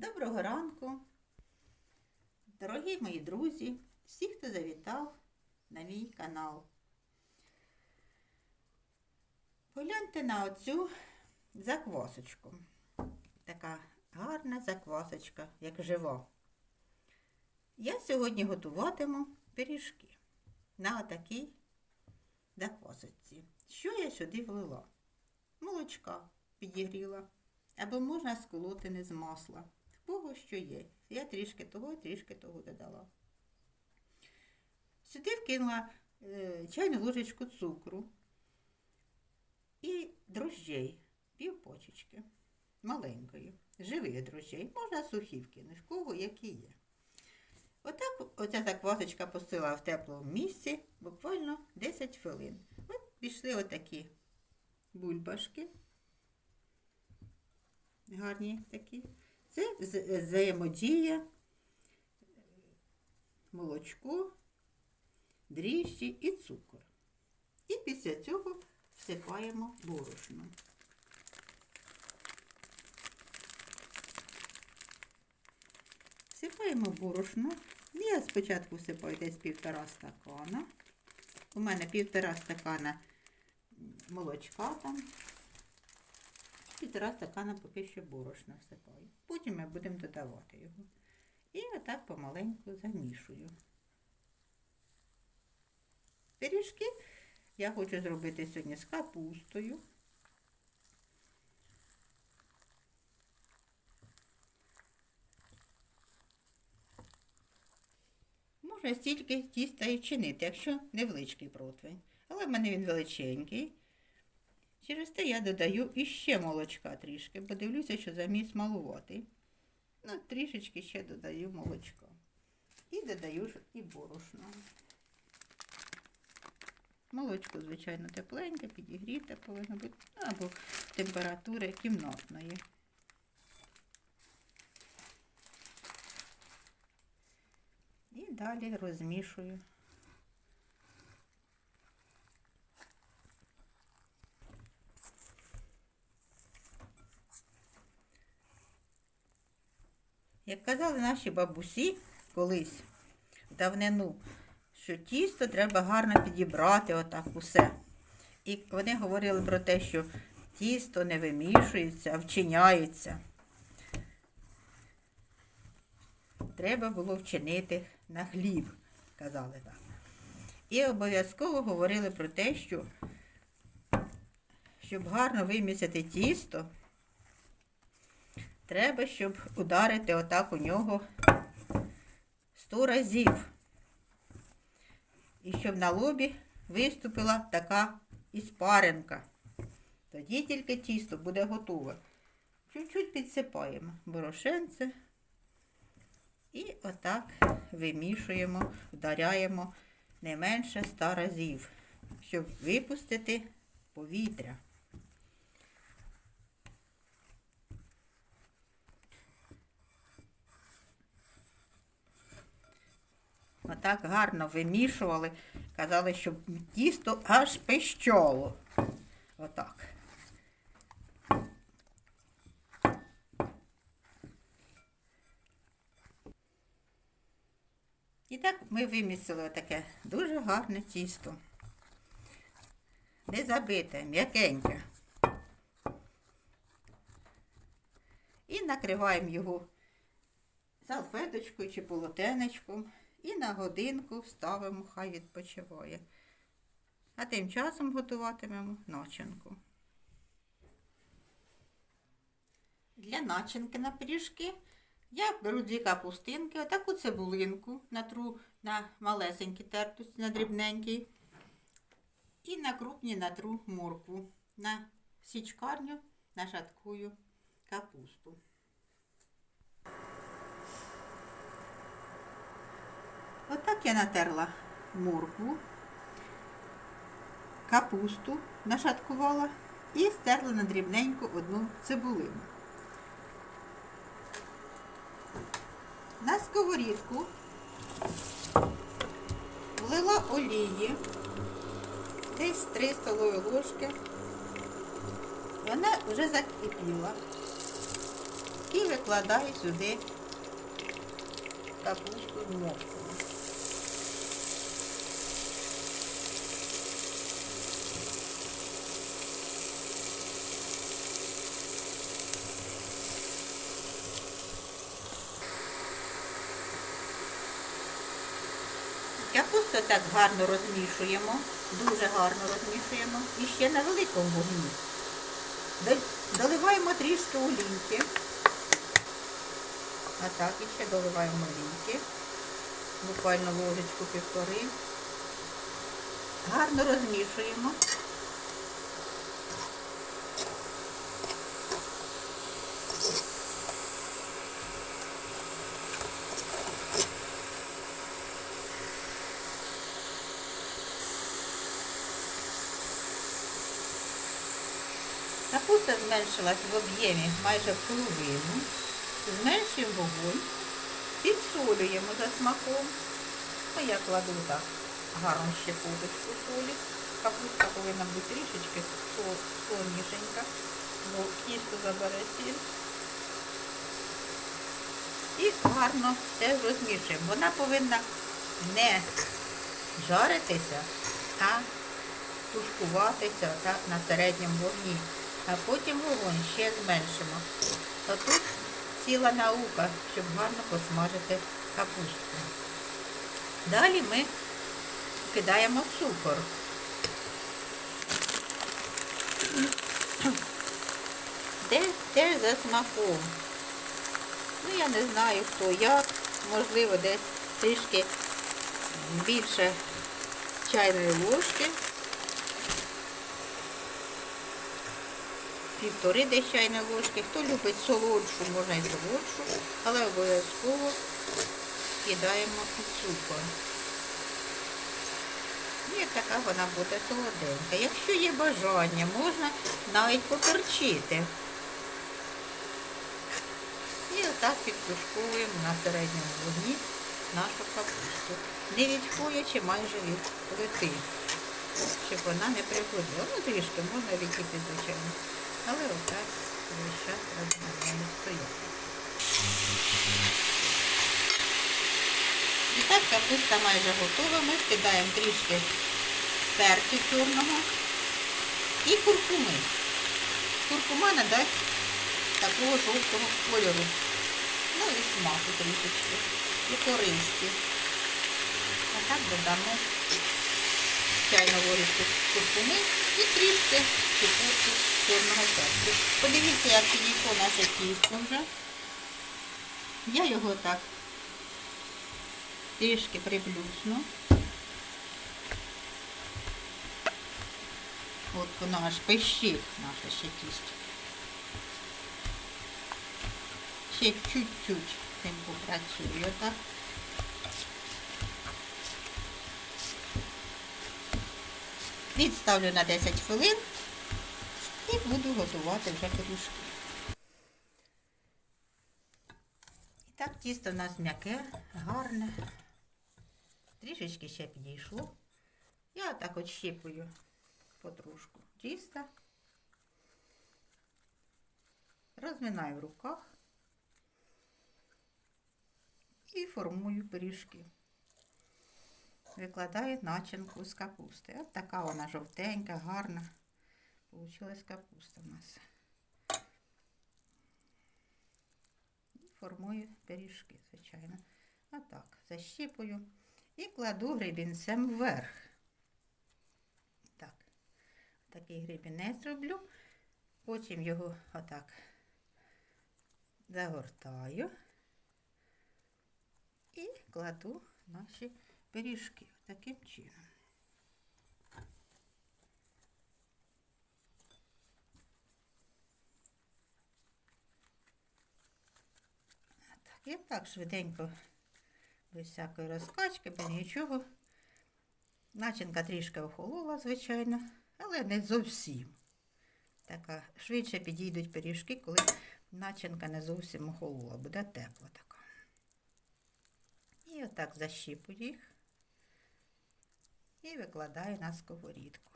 Доброго ранку, дорогі мої друзі, всі, хто завітав на мій канал. Погляньте на оцю заквасочку. Така гарна заквасочка, як жива. Я сьогодні готуватиму пиріжки на такій заквасочці. Що я сюди влила? Молочка підігріла. Або можна сколотини з масла. В кого що є. Я трішки того, трішки того додала. Сюди вкинула е, чайну ложечку цукру і дрожжей, пів почечки, маленької, живих дрожжей. Можна сухі вкинути, в кого які є. Отак оця заквасочка посила в теплому місці буквально 10 хвилин. От пішли отакі бульбашки гарні такі. Це вз- взаємодія молочко, дріжджі і цукор. І після цього всипаємо борошно. Всипаємо борошно. Я спочатку всипаю десь півтора стакана. У мене півтора стакана молочка там. Півтора стакана поки що борошна всипаю. Потім ми будемо додавати його. І отак помаленьку замішую. Пиріжки я хочу зробити сьогодні з капустою. Можна стільки тіста і вчинити, якщо невеличкий противень. Але в мене він величенький. Через те я додаю іще молочка трішки, бо дивлюся, що заміс малуватий. Ну, трішечки ще додаю молочка. І додаю і борошно. Молочко, звичайно, тепленьке, підігріте повинно бути, ну, або температури кімнатної. І далі розмішую. Як казали наші бабусі колись давнину, що тісто треба гарно підібрати отак усе. І вони говорили про те, що тісто не вимішується, а вчиняється. Треба було вчинити на хліб, казали так. І обов'язково говорили про те, що щоб гарно вимісити тісто, треба, щоб ударити отак у нього 100 разів. І щоб на лобі виступила така іспаринка. Тоді тільки тісто буде готове. Чуть-чуть підсипаємо борошенце і отак вимішуємо, вдаряємо не менше 100 разів, щоб випустити повітря. Отак гарно вимішували. Казали, щоб тісто аж пищало. Отак. І так ми вимісили отаке дуже гарне тісто. Не забите, м'якеньке. І накриваємо його салфеточкою чи полотенечком. І на годинку ставимо, хай відпочиває. А тим часом готуватимемо начинку. Для начинки на пиріжки я беру дві капустинки, отаку цибулинку натру на малесенький тертусь, на дрібненький. І на крупні натру моркву. На січкарню нашаткую капусту. Отак я натерла моркву, капусту нашаткувала і стерла на дрібненьку одну цибулину. На сковорідку влила олії, десь 3 столові ложки. Вона вже закипіла. І викладаю сюди капусту з морквою. просто так гарно розмішуємо, дуже гарно розмішуємо. І ще на великому вогні. Доливаємо трішки олійки. А так і ще доливаємо олійки. Буквально ложечку півтори. Гарно розмішуємо. Капуста зменшилась в об'ємі майже в половину. Зменшуємо вогонь, підсолюємо за смаком. Ну, я кладу так гарну щепоточку солі. Капуста повинна бути трішечки со- солонішенька, бо тісто забере сіль. І гарно все розмішуємо. Вона повинна не жаритися, а тушкуватися так на середньому вогні. А потім вогонь ще зменшимо. То тут ціла наука, щоб гарно посмажити капусту. Далі ми кидаємо цукор. Де теж за смаком. Ну, я не знаю хто як. Можливо, десь трішки більше чайної ложки. Півтори десь чайної ложки. Хто любить солодшу, можна і солодшу, але обов'язково кидаємо цукор. І така вона буде солоденька. Якщо є бажання, можна навіть поперчити. І отак підтушковуємо на середньому вогні нашу капусту, не відходячи майже від плити, щоб вона не пригоріла. Ну, трішки можна відійти, звичайно. Але отак весь час розмовляємо стояти. І так капуста майже готова. Ми скидаємо трішки перцю чорного і куркуми. Куркума надасть такого жовтого кольору. Ну і смаку трішечки. І користі. А так додамо чайну ложечку куркуми і трішки чепурки чорного перцю. Подивіться, як підійшло наше тісто вже. Я його так трішки приплюсну. От воно аж пищить наше ще тісто. Ще чуть-чуть цим попрацюю так. Відставлю на 10 хвилин буду готувати вже пиріжки. І так тісто у нас м'яке, гарне. Трішечки ще підійшло. Я так от щіпую потрошку тіста. Розминаю в руках і формую пиріжки. Викладаю начинку з капусти. От така вона жовтенька, гарна. Получилась капуста в нас. Формую пиріжки, звичайно. Отак, защіпую і кладу гребінцем вверх. Так, такий гребінець роблю. Потім його отак загортаю і кладу наші пиріжки таким чином. І так швиденько, без всякої розкачки, без нічого. Начинка трішки охолола, звичайно, але не зовсім. Така швидше підійдуть пиріжки, коли начинка не зовсім охолола, буде тепла така. І отак защіпую їх і викладаю на сковорідку.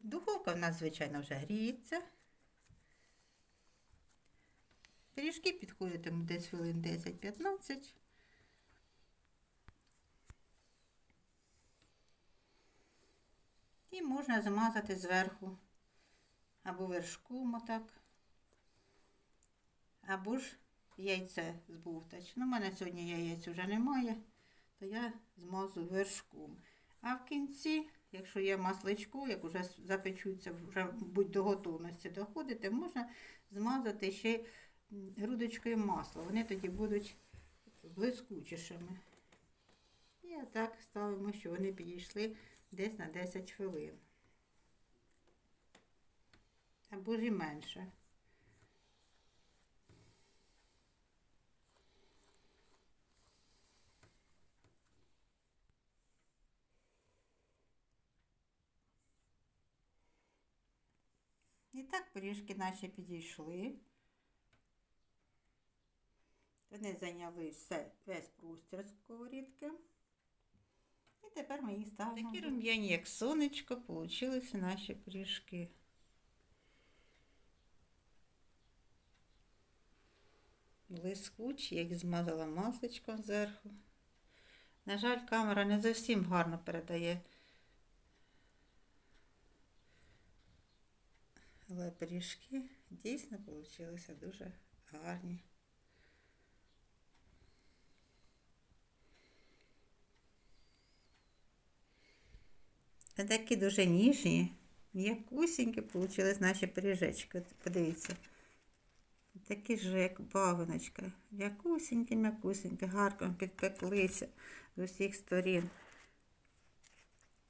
Духовка в нас, звичайно, вже гріється. Пиріжки підходитимуть десь хвилин 10-15. І можна замазати зверху або вершком отак, або ж яйце з. Ну, у мене сьогодні яєць вже немає, то я змазу вершком. А в кінці, якщо є масличко, як вже запечуться, вже будь до готовності доходити, можна змазати ще грудочкою масла. Вони тоді будуть блискучішими. І отак ставимо, що вони підійшли десь на 10 хвилин. Або ж і менше. І так пиріжки наші підійшли. Вони зайняли все, весь простір сковорідки. І тепер ми їх ставимо. Такі рум'яні, як сонечко, получилися наші пиріжки. Блискучі, як змазала масличком зверху. На жаль, камера не зовсім гарно передає. Але пиріжки дійсно получилися дуже гарні. Та такі дуже ніжні, м'якусінькі вийшли наші пиріжечки. Подивіться. Такі ж, як бавиночка. М'якусінькі, м'якусінькі, гарко підпеклися з усіх сторін.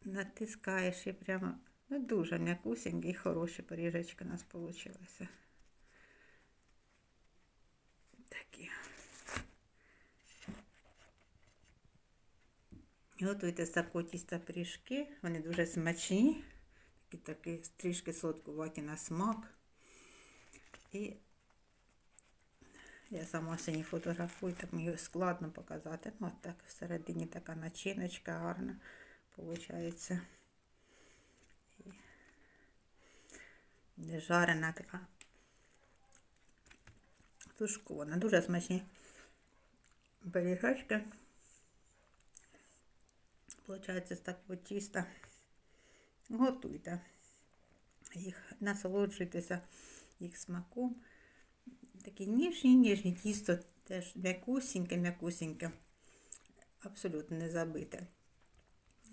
Натискаєш і прямо ну, дуже м'якусінькі і хороші пиріжечки у нас вийшли. Такі. Готуйте з такого тіста пиріжки. Вони дуже смачні. Такі, такі трішки солодкуваті на смак. І я сама сьогодні фотографую, так мені складно показати. Ну, от так всередині така начиночка гарна виходить. І жарена така тушкована. Дуже смачні пиріжечки. Получається з такого тіста. Готуйте їх, насолоджуйтеся їх смаком. Такі ніжні, ніжні тісто теж м'якусіньке, м'якусіньке, абсолютно не забите.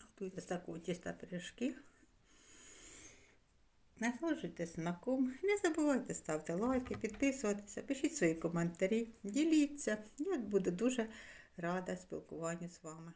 Готуйте з такого тіста пиріжки. Насолоджуйтесь смаком. Не забувайте ставити лайки, підписуватися, пишіть свої коментарі, діліться. Я буду дуже рада спілкуванню з вами.